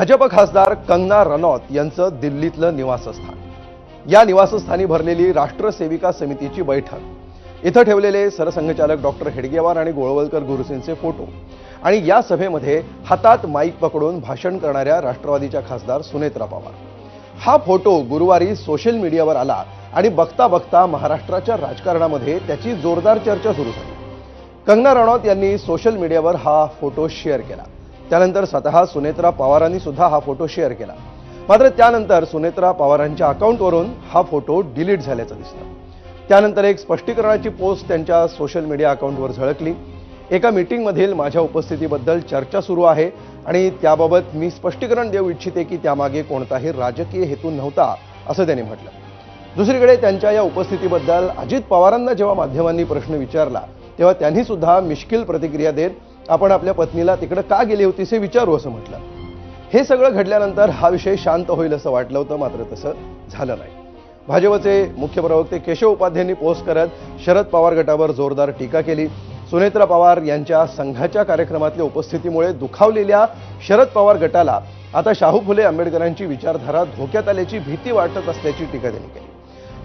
भाजप खासदार कंगना रनौत यांचं दिल्लीतलं निवासस्थान. या निवासस्थानी भरलेली राष्ट्रसेविका समितीची बैठक. इथं ठेवलेले सरसंघचालक डॉक्टर हेडगेवार आणि गोळवलकर गुरुसींचे फोटो. आणि या सभेमध्ये हातात माईक पकडून भाषण करणाऱ्या राष्ट्रवादीच्या खासदार सुनेत्रा पवार. हा फोटो गुरुवारी सोशल मीडियावर आला आणि बघता बघता महाराष्ट्राच्या राजकारणामध्ये त्याची जोरदार चर्चा सुरू झाली. कंगना रनौत यांनी सोशल मीडियावर हा फोटो शेअर केला. त्यानंतर स्वतः सुनेत्रा पवारांनी सुद्धा हा फोटो शेअर केला. मात्र त्यानंतर सुनेत्रा पवारांच्या अकाउंटवरून हा फोटो डिलीट झाल्याचं दिसलं. त्यानंतर एक स्पष्टीकरणाची पोस्ट त्यांच्या सोशल मीडिया अकाउंटवर झळकली. एका मीटिंगमधील माझ्या उपस्थितीबद्दल चर्चा सुरू आहे आणि त्याबाबत मी स्पष्टीकरण देऊ इच्छिते की त्यामागे कोणताही राजकीय हेतू नव्हता असं त्यांनी म्हटलं. दुसरीकडे त्यांच्या या उपस्थितीबद्दल अजित पवारांना जेव्हा माध्यमांनी प्रश्न विचारला तेव्हा त्यांनी सुद्धा मिश्किल प्रतिक्रिया देत आपण आपल्या पत्नीला तिकडे का गेली होतीस हे विचारू असं म्हटलं. हे सगळं घडल्यानंतर हा विषय शांत होईल असं वाटलं होतं मात्र तसं झालं नाही. भाजपचे मुख्य प्रवक्ते केशव उपाध्यांनी पोस्ट करत शरद पवार गटावर जोरदार टीका केली. सुनेत्रा पवार यांच्या संघाच्या कार्यक्रमातल्या उपस्थितीमुळे दुखावलेल्या शरद पवार गटाला आता शाहू फुले आंबेडकरांची विचारधारा धोक्यात आल्याची भीती वाटत असल्याची टीका त्यांनी केली.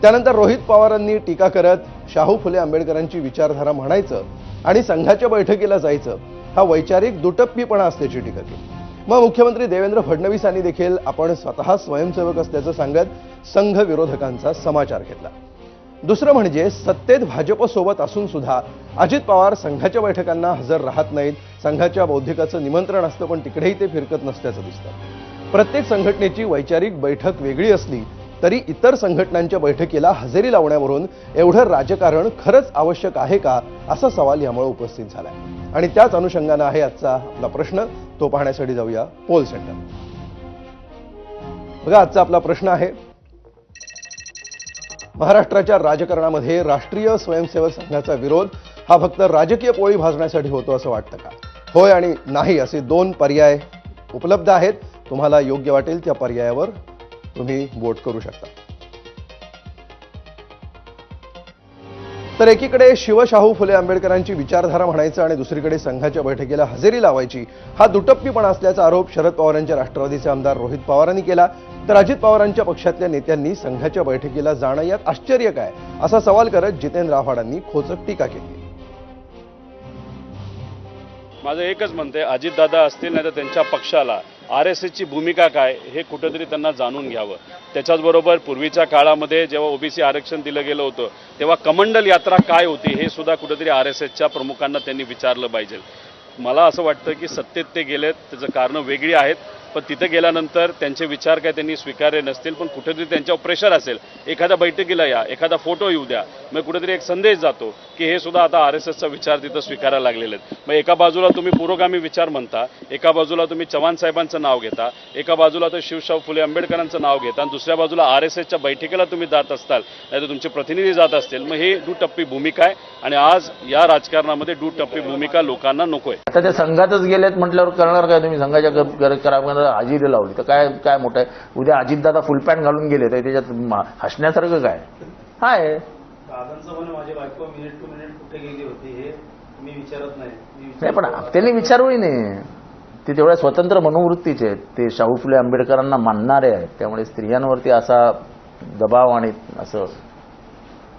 त्यानंतर रोहित पवारांनी टीका करत शाहू फुले आंबेडकरांची विचारधारा म्हणायचं आणि संघाच्या बैठकीला जायचं हा वैचारिक दुटप्पीपणा असल्याची टीका केली. मग मुख्यमंत्री देवेंद्र फडणवीस यांनी देखील आपण स्वतः स्वयंसेवक असल्याचं सांगत संघ विरोधकांचा समाचार घेतला. दुसरं म्हणजे सत्तेत भाजपसोबत असून सुद्धा अजित पवार संघाच्या बैठकांना हजर राहत नाहीत. संघाच्या बौद्धिकाचं निमंत्रण असतं पण तिकडेही ते फिरकत नसल्याचं दिसतं. प्रत्येक संघटनेची वैचारिक बैठक वेगळी असली तरी इतर संघटनांच्या बैठकीला हजेरी लावण्यावरून एवढं राजकारण खरंच आवश्यक आहे का असा सवाल यामुळे उपस्थित झालाय. आणि त्याच अनुषंगानं आहे आजचा आपला प्रश्न. तो पाहण्यासाठी जाऊया पोल सेंटर. बघा आजचा आपला प्रश्न आहे. महाराष्ट्राच्या राजकारणामध्ये राष्ट्रीय स्वयंसेवक संघाचा विरोध हा फक्त राजकीय पोळी भाजण्यासाठी होतो असं वाटतं का? होय आणि नाही असे दोन पर्याय उपलब्ध आहेत. तुम्हाला योग्य वाटेल त्या पर्यायावर तुम्ही वोट करू शकता. तर एकीकडे शिवशाहू फुले आंबेडकरांची विचारधारा म्हणायचं आणि दुसरीकडे संघाच्या बैठकीला हजेरी लावायची हा दुटप्पीपणा असल्याचा आरोप शरद पवारांच्या राष्ट्रवादीचे आमदार रोहित पवारांनी केला. तर अजित पवारांच्या पक्षातल्या नेत्यांनी संघाच्या बैठकीला जाणं यात आश्चर्य काय? असा सवाल करत जितेंद्र आव्हाडांनी खोचक टीका केली. माझं एकच म्हणते अजितदादा असतील नाही तर त्यांच्या पक्षाला. आर एस एसची भूमिका काय हे कुठंतरी त्यांना जाणून घ्यावं. त्याच्याचबरोबर पूर्वीच्या काळामध्ये जेव्हा ओबीसी आरक्षण दिलं गेलं होतं तेव्हा कमंडल यात्रा काय होती हे सुद्धा कुठंतरी आर एस एसच्या प्रमुखांना त्यांनी विचारलं पाहिजे. मला असं वाटतं की सत्तेत ते गेलेत त्याचं कारणं वेगळी आहेत. पण तिथं गेल्यानंतर त्यांचे विचार काय त्यांनी स्वीकारले नसतील पण कुठेतरी त्यांच्यावर प्रेशर असेल. एखाद्या बैठकीला या एखादा फोटो येऊ द्या. मग कुठेतरी एक संदेश जातो की हे सुद्धा आता आर एस एसचा विचार तिथं स्वीकारायला लागलेले आहेत. मग एका बाजूला तुम्ही पुरोगामी विचार म्हणता एका बाजूला तुम्ही चव्हाण साहेबांचं नाव घेता एका बाजूला तर शिवशाहू फुले आंबेडकरांचं नाव घेता आणि दुसऱ्या बाजूला आर एस एसच्या बैठकीला तुम्ही जात असताल नाही तर तुमचे प्रतिनिधी जात असतील मग ही दुटप्पी भूमिका आहे. आणि आज या राजकारणामध्ये दुटप्पी भूमिका लोकांना नको आहे आता त्या संघातच गेलेत म्हटल्यावर करणार काय तुम्ही? संघाच्या हजेरी लावली. तर काय काय मोठं आहे? उद्या अजितदादा फुल पॅन्ट घालून गेले तर त्याच्यात हसण्यासारखं काय? हाय. दादांचं म्हणे माझी बायको मिनिट टू मिनिट कुठे गेली होती हे मी विचारत नाही. पण. त्यांनी विचारूही नाही ते तेवढ्या स्वतंत्र मनोवृत्तीचे आहेत. ते शाहू फुले आंबेडकरांना मानणारे आहेत. त्यामुळे स्त्रियांवरती असा दबाव आणि असं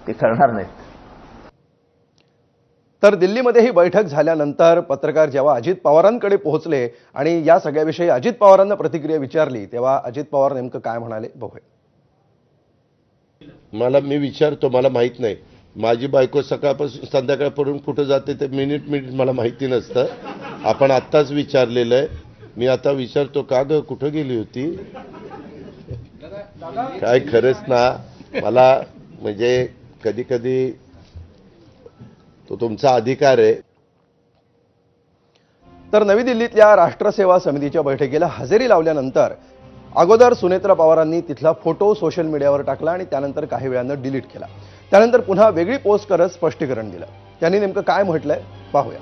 ते करणार नाहीत. तर दिल्लीमध्ये ही बैठक झाल्यानंतर पत्रकार जेव्हा अजित पवारांकडे पोहोचले आणि या सगळ्याविषयी अजित पवारांना प्रतिक्रिया विचारली तेव्हा अजित पवार नेमकं काय म्हणाले बघूया. मला मी विचारतो मला माहीत नाही. माझी बायको सकाळपासून संध्याकाळपर्यंत कुठं जाते ते मिनिट मिनिट मला माहिती नसतं. आपण आत्ताच विचारलेलं आहे. मी आता विचारतो का ग कुठं गेली होती? काय खरंच ना मला म्हणजे कधी कधी तो तुमचा अधिकार आहे. तर नवी दिल्लीतल्या राष्ट्रसेवा समितीच्या बैठकीला हजेरी लावल्यानंतर अगोदर सुनेत्रा पवारांनी तिथला फोटो सोशल मीडियावर टाकला आणि त्यानंतर काही वेळानं डिलीट केला. त्यानंतर पुन्हा वेगळी पोस्ट करत स्पष्टीकरण दिलं. त्यांनी नेमकं काय म्हटलंय पाहूया.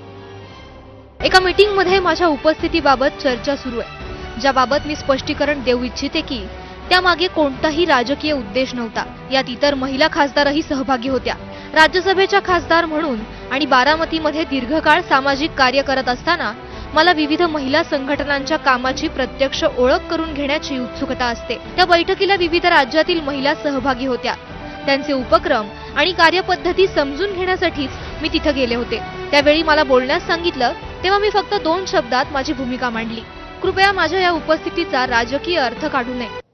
एका मीटिंगमध्ये माझ्या उपस्थितीबाबत चर्चा सुरू आहे. ज्याबाबत मी स्पष्टीकरण देऊ इच्छिते की त्यामागे कोणताही राजकीय उद्देश नव्हता. यात इतर महिला खासदारही सहभागी होत्या. राज्यसभेच्या खासदार म्हणून आणि बारामतीमध्ये दीर्घकाळ सामाजिक कार्य करत असताना मला विविध महिला संघटनांच्या कामाची प्रत्यक्ष ओळख करून घेण्याची उत्सुकता असते. त्या बैठकीला विविध राज्यातील महिला सहभागी होत्या. त्यांचे उपक्रम आणि कार्यपद्धती समजून घेण्यासाठीच मी तिथं गेले होते. त्यावेळी मला बोलण्यास सांगितलं तेव्हा मी फक्त दोन शब्दात माझी भूमिका मांडली. कृपया माझ्या या उपस्थितीचा राजकीय अर्थ काढू नये.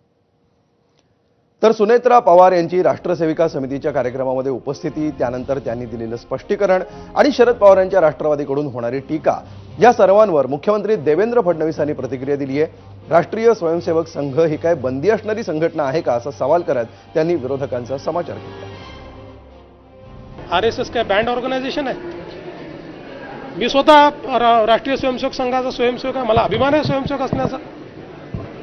तर सुनेत्रा पवार यांची राष्ट्रसेविका समितीच्या कार्यक्रमामध्ये उपस्थिती त्यानंतर त्यांनी दिलेलं स्पष्टीकरण आणि शरद पवार यांच्या राष्ट्रवादीकडून होणारी टीका. या सर्वांवर मुख्यमंत्री देवेंद्र फडणवीस यांनी प्रतिक्रिया दिली आहे. राष्ट्रीय स्वयंसेवक संघ ही काय बंदी असणारी संघटना आहे का असा सवाल करत त्यांनी विरोधकांचा समाचार घेतला. आर एस एस काय बँड ऑर्गनायझेशन आहे? मी स्वतः रा- राष्ट्रीय स्वयंसेवक संघाचा स्वयंसेवक आहे. मला अभिमान आहे स्वयंसेवक असण्याचा.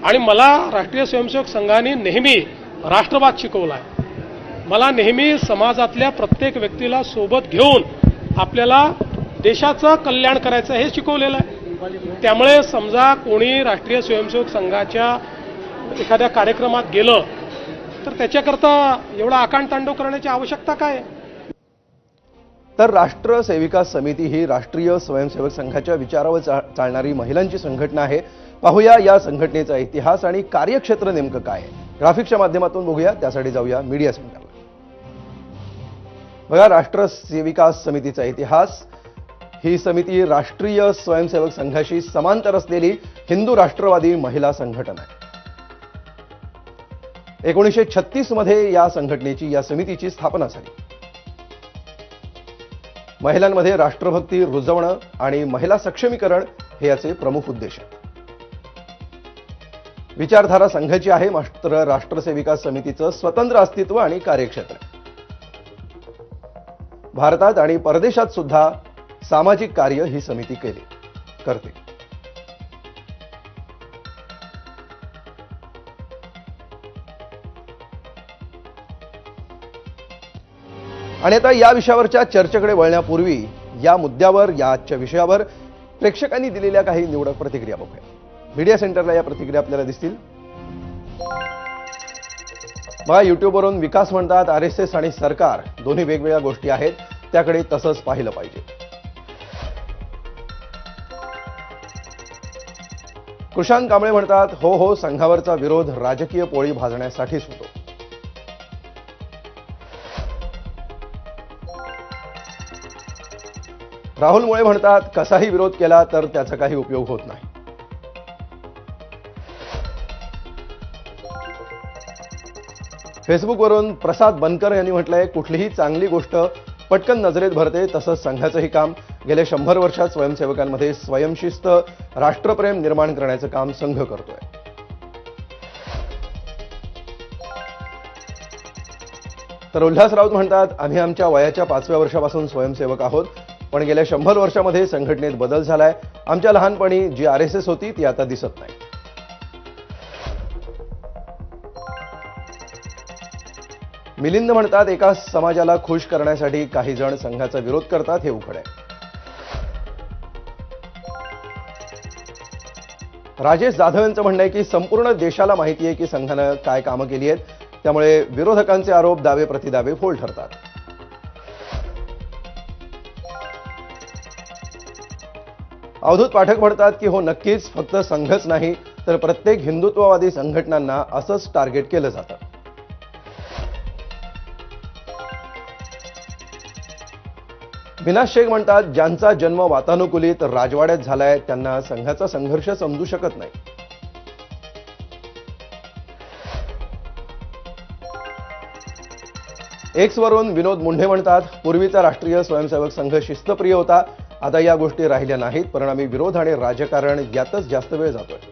आणि मला राष्ट्रीय स्वयंसेवक संघाने नेहमी राष्ट्रवाद शिकवला आहे मला नेहमी समाजातल्या प्रत्येक व्यक्तीला सोबत घेऊन आपल्याला देशाचं कल्याण करायचं हे शिकवलेलं आहे. त्यामुळे समजा कोणी राष्ट्रीय स्वयंसेवक संघाच्या एखाद्या कार्यक्रमात गेलं तर त्याच्याकरता एवढा आकांडतांडव करण्याची आवश्यकता काय तर राष्ट्र सेविका समिती ही राष्ट्रीय स्वयंसेवक संघाच्या विचारावर चा- चालणारी महिलांची संघटना आहे. पाहूया या संघटनेचा इतिहास आणि कार्यक्षेत्र नेमकं काय आहे. ग्राफिक्सच्या माध्यमातून बघूया त्यासाठी जाऊया मीडिया सेंटरला. बघा राष्ट्र सेविका समितीचा इतिहास. ही समिती राष्ट्रीय स्वयंसेवक संघाशी समांतर असलेली हिंदू राष्ट्रवादी महिला संघटना आहे. एकोणीसशे छत्तीसमध्ये या संघटनेची या समितीची स्थापना झाली. महिलांमध्ये राष्ट्रभक्ती रुजवणं आणि महिला सक्षमीकरण हे याचे प्रमुख उद्देश आहेत. विचारधारा संघाची आहे मात्र राष्ट्रसेविका समितीचं स्वतंत्र अस्तित्व आणि कार्यक्षेत्र. भारतात आणि परदेशात सुद्धा सामाजिक कार्य ही समिती केली. करते. आणि आता या विषयावरच्या चर्चेकडे वळण्यापूर्वी या मुद्द्यावर या आजच्या विषयावर प्रेक्षकांनी दिलेल्या काही निवडक प्रतिक्रिया बघूया. मीडिया सेंटरला या प्रतिक्रिया आपल्याला दिसतील. बघा युट्यूबवरून विकास म्हणतात आर एस एस आणि सरकार दोन्ही वेगवेगळ्या गोष्टी आहेत त्याकडे तसंच पाहिलं पाहिजे. कृषांत कांबळे म्हणतात हो हो संघावरचा विरोध राजकीय पोळी भाजण्यासाठीच होतो. राहुल मुळे म्हणतात कसाही विरोध केला तर त्याचा काही उपयोग होत नाही. फेसबुकवरून प्रसाद बनकर यांनी म्हटलंय कुठलीही चांगली गोष्ट पटकन नजरेत भरते तसंच संघाचंही काम. गेल्या शंभर वर्षात स्वयंसेवकांमध्ये स्वयंशिस्त राष्ट्रप्रेम निर्माण करण्याचं काम संघ करतोय. तर उल्हास राऊत म्हणतात आम्ही आमच्या वयाच्या पाचव्या वर्षापासून स्वयंसेवक आहोत पण गेल्या शंभर वर्षामध्ये संघटनेत बदल झालाय. आमच्या लहानपणी जी आर एस एस होती ती आता दिसत नाही. मिलिंद म्हणतात एका समाजाला खुश करण्यासाठी काही जण संघाचा विरोध करतात हे उघड आहे. राजेश जाधव यांचं म्हणणं आहे की संपूर्ण देशाला माहिती आहे की संघानं काय कामं केली आहेत त्यामुळे विरोधकांचे आरोप दावे प्रतिदावे फोल ठरतात. अवधूत पाठक म्हणतात की हो नक्कीच फक्त संघच नाही तर प्रत्येक हिंदुत्ववादी संघटनांना असंच टार्गेट केलं जातं. विनाश शेख म्हणतात ज्यांचा जन्म वातानुकूलित राजवाड्यात झालाय त्यांना संघाचा संघर्ष समजू शकत नाही. एक्सवरून विनोद मुंढे म्हणतात पूर्वीचा राष्ट्रीय स्वयंसेवक संघ शिस्तप्रिय होता. आता या गोष्टी राहिल्या नाहीत. परिणामी विरोध आणि राजकारण यातच जास्त वेळ जातोय.